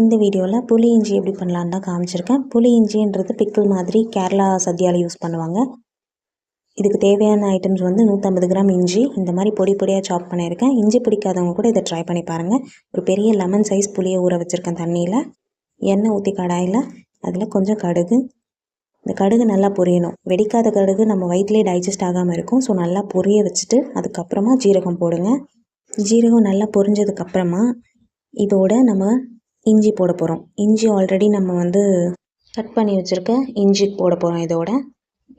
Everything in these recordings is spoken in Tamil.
இந்த வீடியோவில் புளி இஞ்சி எப்படி பண்ணலான்னு தான் காமிச்சிருக்கேன். புளி இஞ்சின்றது பிக்கிள் மாதிரி கேரளா சத்யாவில் யூஸ் பண்ணுவாங்க. இதுக்கு தேவையான ஐட்டம்ஸ் வந்து நூற்றம்பது கிராம் இஞ்சி. இந்த மாதிரி பொடி பொடியாக சாப் பண்ணியிருக்கேன். இஞ்சி பிடிக்காதவங்க கூட இதை ட்ரை பண்ணி பாருங்கள் ஒரு பெரிய லெமன் சைஸ் புளியை ஊற வச்சுருக்கேன் தண்ணியில். எண்ணெய் ஊற்றி கடாயில். அதில் கொஞ்சம் கடுகு. இந்த கடுகு நல்லா பொரியணும். வெடிக்காத கடுகு நம்ம வயிற்றுலேயே டைஜஸ்ட் ஆகாமல் இருக்கும். ஸோ நல்லா பொரிய வச்சுட்டு அதுக்கப்புறமா ஜீரகம் போடுங்க. ஜீரகம் நல்லா பொரிஞ்சதுக்கப்புறமா இதோட நம்ம இஞ்சி போட போகிறோம் இஞ்சி ஆல்ரெடி நம்ம வந்து கட் பண்ணி வச்சுருக்க இஞ்சி போட போகிறோம் இதோட.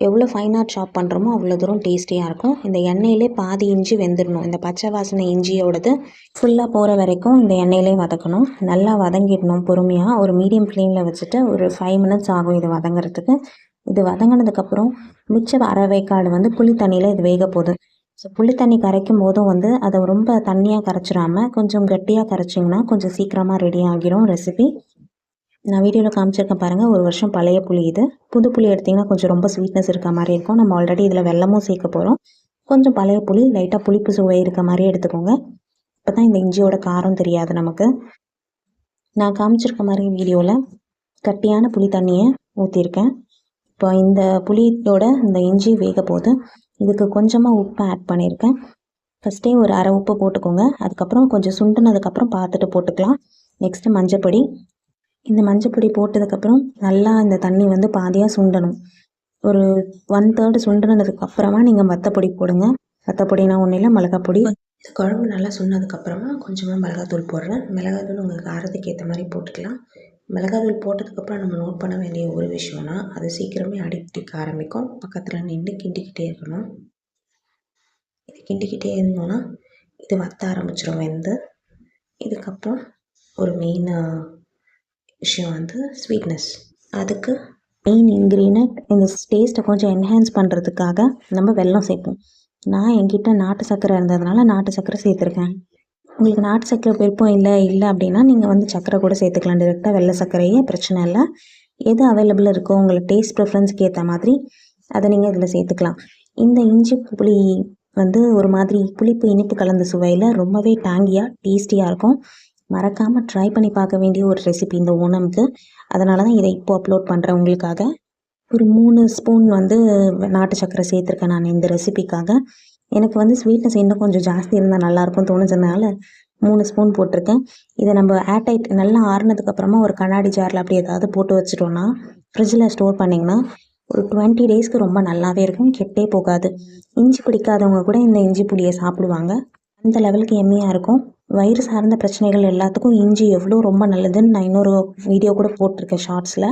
எவ்வளோ ஃபைனாக சாப் பண்ணுறோமோ அவ்வளோ தூரம் டேஸ்டியாக இருக்கும். இந்த எண்ணெயிலே பாதி இஞ்சி வெந்துடணும் இந்த பச்சை வாசனை இஞ்சியோடது ஃபுல்லாக போகிற வரைக்கும் இந்த எண்ணெயிலே வதக்கணும். நல்லா வதங்கிடணும் பொறுமையாக ஒரு மீடியம் ஃப்ளேமில் வச்சுட்டு ஒரு ஃபைவ் மினிட்ஸ் ஆகும் இது வதங்குறதுக்கு. இது வதங்கினதுக்கப்புறம் மிச்ச அரைவேக்காடு வந்து புளி தண்ணியில் இது வேக போகுது. ஸோ புளி தண்ணி கரைக்கும் போதும் வந்து அதை ரொம்ப தண்ணியாக கரைச்சிடாமல் கொஞ்சம் கட்டியாக கரைச்சிங்கன்னா கொஞ்சம் சீக்கிரமாக ரெடி ஆகிரும் ரெசிபி நான் வீடியோவில் காமிச்சிருக்கேன் பாருங்கள் ஒரு வருஷம் பழைய புளி இது. புது புளி எடுத்திங்கன்னா கொஞ்சம் ரொம்ப ஸ்வீட்னஸ் இருக்க மாதிரி இருக்கும். நம்ம ஆல்ரெடி இதில் வெள்ளமும் சேர்க்க போகிறோம் கொஞ்சம் பழைய புளி லைட்டாக புளிப்பு சுவை இருக்க மாதிரி எடுத்துக்கோங்க. இப்போ தான் இந்த இஞ்சியோட காரம் தெரியாது நமக்கு. நான் காமிச்சிருக்க மாதிரி வீடியோவில் கட்டியான புளி தண்ணியை ஊற்றிருக்கேன் இப்போ இந்த புளியோட இந்த இஞ்சி வேக போது இதுக்கு கொஞ்சமாக உப்பு ஆட் பண்ணியிருக்கேன் ஃபஸ்ட்டே ஒரு அரை உப்பு போட்டுக்கோங்க. அதுக்கப்புறம் கொஞ்சம் சுண்டுனதுக்கப்புறம் பார்த்துட்டு போட்டுக்கலாம். நெக்ஸ்ட்டு மஞ்சப்பொடி. இந்த மஞ்சப்பொடி போட்டதுக்கப்புறம் நல்லா இந்த தண்ணி வந்து பாதியாக சுண்டணும். ஒரு ஒன் தேர்டு சுண்டுனதுக்கு அப்புறமா நீங்கள் வத்தப்பொடி போடுங்க. வத்தப்பொடினா ஒன்றும் இல்லை மிளகாப்பொடி. இந்த குழம்பு நல்லா சுண்டதுக்கப்புறமா கொஞ்சமாக மிளகாத்தூள் போடுறேன். மிளகாத்தூள் உங்களுக்கு காரத்துக்கு ஏற்ற மாதிரி போட்டுக்கலாம். மிளகாத்தூள் போட்டதுக்கப்புறம் நம்ம நோட் பண்ண வேண்டிய ஒரு விஷயம்னா அது சீக்கிரமே அடிப்பிடிக்க ஆரம்பிக்கும். பக்கத்தில் நின்று கிண்டிக்கிட்டே இருக்கணும். இது கிண்டிக்கிட்டே இருந்தோன்னா இது வத்த ஆரம்பிச்சிடும் வெந்து. இதுக்கப்புறம் ஒரு மெயின் விஷயம் வந்து ஸ்வீட்னஸ் அதுக்கு மெயின் இன்க்ரீடியன்ட் இந்த டேஸ்ட்டை கொஞ்சம் என்ஹான்ஸ் பண்ணுறதுக்காக நம்ம வெல்லம் சேர்ப்போம். நான் என்கிட்ட நாட்டு சர்க்கரை இருந்ததுனால நாட்டு சர்க்கரை சேர்த்துருக்கேன். உங்களுக்கு நாட்டு சர்க்கரை விருப்பம் இல்லை இல்லை அப்படின்னா நீங்கள் வந்து சர்க்கரை கூட சேர்த்துக்கலாம். டிரெக்டாக வெள்ளை சர்க்கரையே பிரச்சனை இல்லை. எது அவைலபிள் இருக்கோ உங்களுக்கு டேஸ்ட் ப்ரிஃபரன்ஸ்க்கு ஏற்ற மாதிரி அதை நீங்கள் இதில் சேர்த்துக்கலாம். இந்த இஞ்சி புளி வந்து ஒரு மாதிரி புளிப்பு இனிப்பு கலந்த சுவையில் ரொம்பவே டேங்கியாக டேஸ்டியாக இருக்கும். மறக்காமல் ட்ரை பண்ணி பார்க்க வேண்டிய ஒரு ரெசிபி இந்த ஓணம்க்கு. அதனால தான் இதை இப்போ அப்லோட் பண்ணுறேன் உங்களுக்காக. ஒரு மூணு ஸ்பூன் வந்து நாட்டு சர்க்கரை சேர்த்துருக்கேன் நான் இந்த ரெசிபிக்காக எனக்கு வந்து ஸ்வீட்னஸ் இன்னும் கொஞ்சம் ஜாஸ்தி இருந்தால் நல்லாயிருக்கும் தோணுச்சதுனால மூணு ஸ்பூன் போட்டிருக்கேன். இதை நம்ம ஏர்டைட் நல்லா ஆறுனதுக்கப்புறமா ஒரு கண்ணாடி ஜாரில் அப்படி ஏதாவது போட்டு வச்சிட்டோன்னா ஃப்ரிட்ஜில் ஸ்டோர் பண்ணிங்கன்னா ஒரு டுவெண்ட்டி டேஸ்க்கு ரொம்ப நல்லாவே இருக்கும் கெட்டே போகாது. இஞ்சி பிடிக்காதவங்க கூட இந்த இஞ்சி புளியை சாப்பிடுவாங்க. அந்த லெவலுக்கு எம்மியாக இருக்கும். வயிறு சார்ந்த பிரச்சனைகள் எல்லாத்துக்கும் இஞ்சி எவ்வளோ ரொம்ப நல்லதுன்னு நான் இன்னொரு வீடியோ கூட போட்டிருக்கேன் ஷார்ட்ஸில்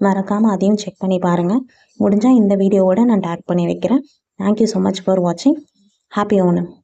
மறக்காமல் அதையும் செக் பண்ணி பாருங்கள் முடிஞ்சால் இந்த வீடியோவோட நான் டேக் பண்ணி வைக்கிறேன். Thank you so much for வாட்சிங் happy owner.